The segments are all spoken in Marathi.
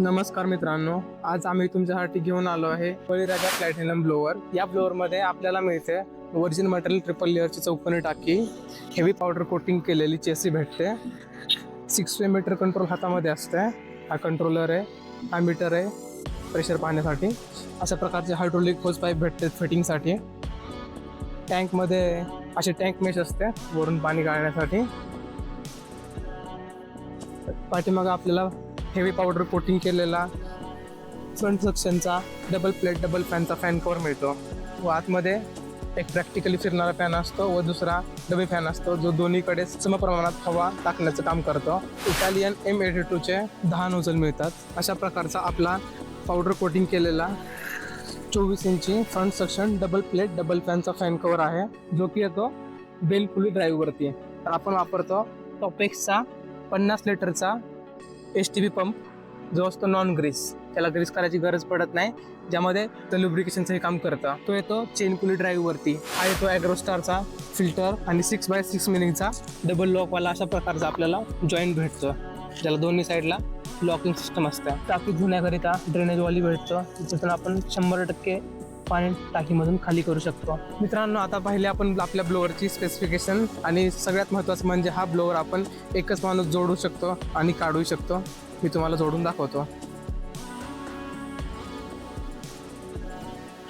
नमस्कार मित्रांनो आज आम्ही तुमच्यासाठी घेऊन आलो आहे बळीराजा प्लॅटिनम ब्लोअर या ब्लोअरमध्ये आपल्याला मिळते ओरिजिन मटेरियल ट्रिपल लेअरची चौकोनी टाकी हेवी पावडर कोटिंग केलेली चेसी भेटते. सिक्स वे मीटर कंट्रोल हातामध्ये असते. हा कंट्रोलर आहे हा मीटर आहे प्रेशर पाहण्यासाठी. अशा प्रकारचे हायड्रोलिक होज पाईप भेटते फिटिंगसाठी टँकमध्ये असे टँक मेश असते वरून पाणी गाळण्यासाठी. पाठीमागं आपल्याला हेवी पावडर कोटिंग केलेला फ्रंट सक्शनचा डबल प्लेट डबल फॅनचा फॅन कवर मिळतो. व आतमध्ये एक प्रॅक्टिकली फिरणारा फॅन असतो व दुसरा डबे फॅन असतो जो दोन्हीकडे समप्रमाणात हवा टाकण्याचं काम करतो. इटालियन एम एटी टूचे दहा नोझल मिळतात. अशा प्रकारचा आपला पावडर कोटिंग केलेला चोवीस इंची front section double plate double फॅनचा fan cover आहे जो की येतो बेलकुली ड्राईव्हवरती तर आपण वापरतो टॉपेक्सचा पन्नास लिटरचा एच टी बी पंप जो असतो नॉन ग्रीस त्याला ग्रीस करायची गरज पडत नाही. ज्यामध्ये ते लुब्रिकेशनचं हे काम करतं. तो येतो चेन कुली ड्राईव्हवरती हा येतो ॲग्रोस्टारचा फिल्टर आणि सिक्स बाय सिक्स मिनिंगचा डबल लॉकवाला अशा प्रकारचा आपल्याला जॉईंट भेटतो. ज्याला दोन्ही साईडला लॉकिंग सिस्टम असतं. टाकी धुण्याकरिता ड्रेनेजवाली भेटतं. ज्यातून आपण शंभर टक्के पाणी टाकीमधून खाली करू शकतो. मित्रांनो आता पहिले आपण आपल्या ब्लोअरची स्पेसिफिकेशन आणि सगळ्यात महत्त्वाचं म्हणजे हा ब्लोअर आपण एकच माणूस जोडू शकतो आणि काढू शकतो. मी तुम्हाला जोडून दाखवतो.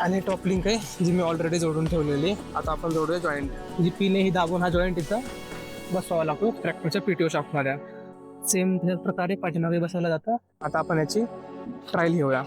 आणि टॉप लिंक आहे जी मी ऑलरेडी जोडून ठेवलेली. आता आपण जोडूया जॉईंट जी पिने ही दाबून हा जॉईंट इथं बसवावा लागतो. ट्रॅक्टरच्या पीटीओ टी शॉपमध्ये सेम त्याच प्रकारे पाठीमागे बसवला जातं. आता आपण याची ट्रायल घेऊया.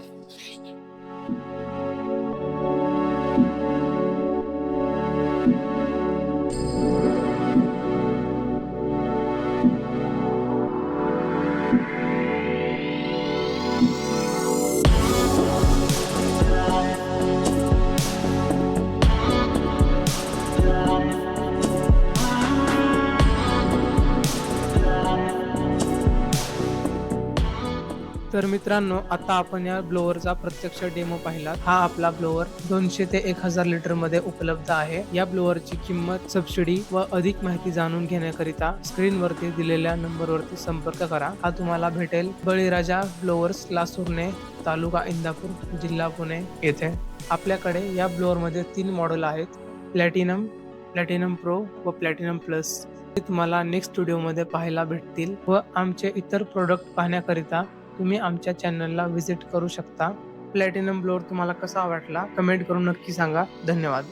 तर मित्रांनो आता आपण या ब्लोअरचा प्रत्यक्ष डेमो पाहिला हा आपला ब्लोअर दोनशे ते एक हजार लिटरमध्ये उपलब्ध आहे. या ब्लोअरची किंमत सबसिडी व अधिक माहिती जाणून घेण्याकरिता स्क्रीन वरती दिलेल्या नंबर वरती संपर्क करा. हा तुम्हाला भेटेल बळीराजा ब्लोअर्स लासूरने तालुका इंदापूर जिल्हा पुणे येथे. आपल्याकडे या ब्लोअरमध्ये तीन मॉडेल आहेत. प्लॅटिनम प्लॅटिनम प्रो व प्लॅटिनम प्लस ते तुम्हाला नेक्स्ट व्हिडिओमध्ये पाहायला भेटतील व आमचे इतर प्रोडक्ट पाहण्याकरिता तुम्ही आमच्या चॅनलला व्हिजिट करू शकता. प्लॅटिनम ब्लोअर तुम्हाला कसा वाटला कमेंट करून नक्की सांगा. धन्यवाद.